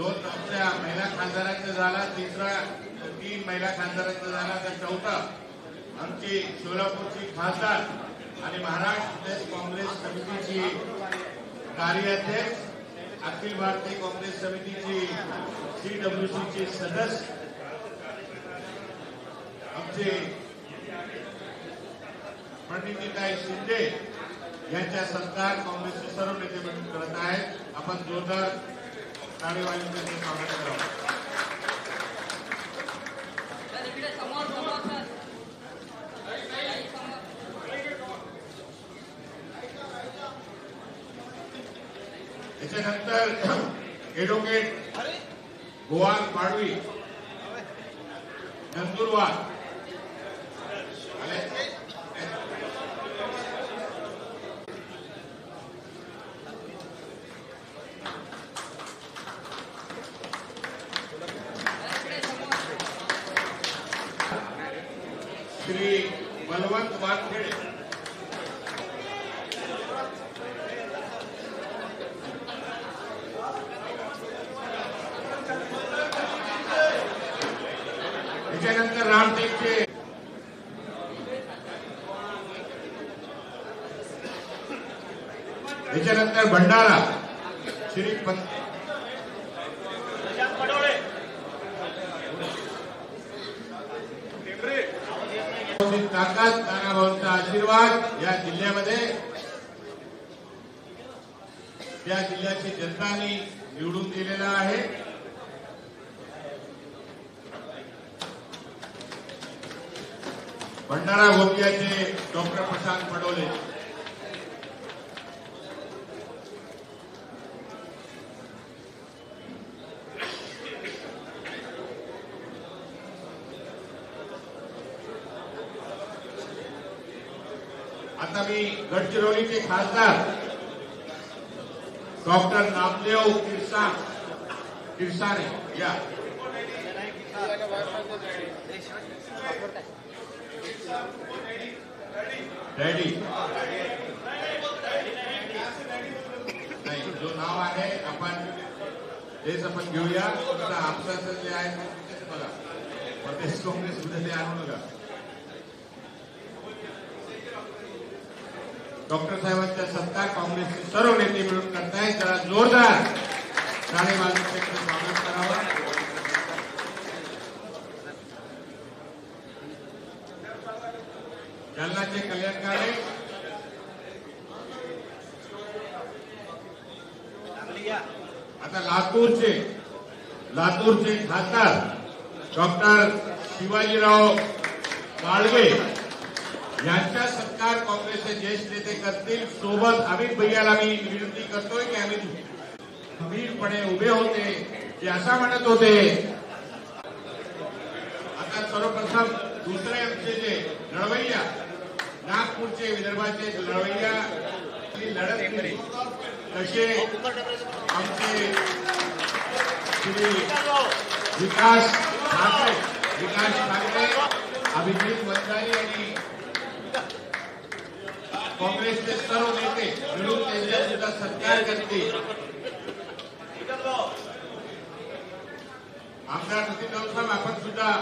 आमच्या महिला खासदारांचा झाला तिसरा तीन महिला खासदारांचा झाला तर चौथा आमची सोलापूरची खासदार आणि महाराष्ट्र प्रदेश काँग्रेस समितीची कार्याध्यक्ष अखिल भारतीय काँग्रेस समितीची सीडब्ल्यूसीची सदस्य आमचे पंडितताई शिंदे यांच्या सत्कार काँग्रेसचे सर्व नेते मिळून करत आहेत. आपण जोरदार त्यांचं स्वागत करावं त्याच्यानंतर एडव्होकेट गोवाल पाडवी नंदुरबार श्री बलवंत वानखेडे त्याच्यानंतर रामटेकचे त्याच्यानंतर भंडारा श्री पंत पं- ताकद नानाभाऊंचा आशीर्वाद या जिल्ह्यामध्ये. त्या जिल्ह्याची जनतानी निवडून दिलेला आहे. भंडारा गोंदियाचे डॉक्टर प्रशांत पडोले. आता मी गडचिरोलीचे खासदार डॉक्टर नामदेव किरसान किरसाने या. डॅडी नाही जो नाव आहे आपण तेच आपण घेऊया. तुमचा आपसाचं जे आहे बघा प्रदेश काँग्रेसमध्ये ते आणू नका. डॉक्टर साहेबांचा सत्कार काँग्रेसचे सर्व नेते मिळून करतायत. त्याला जोरदार टाळे मालमत्तेकडे स्वागत करावं. जालनाचे कल्याणकारी आता लातूरचे लातूरचे खासदार डॉक्टर शिवाजीराव बाळवे यांचा सत्कार काँग्रेसचे ज्येष्ठ नेते करतील. सोबत अमित भैयाला मी विनंती करतोय की आम्ही खंबीरपणे उभे होते ते असा म्हणत होते. आता सर्वप्रथम दुसरे आमचे जे लढवैया नागपूरचे विदर्भाचे लढवैया लढत तसे आमचे विकास ठाकरे विकास ठाकरे अभिजित वंजारी आणि काँग्रेसचे सर्व नेते मिळून त्यांच्या सुद्धा सत्कार करतील. आमदार नितीन आपण सुद्धा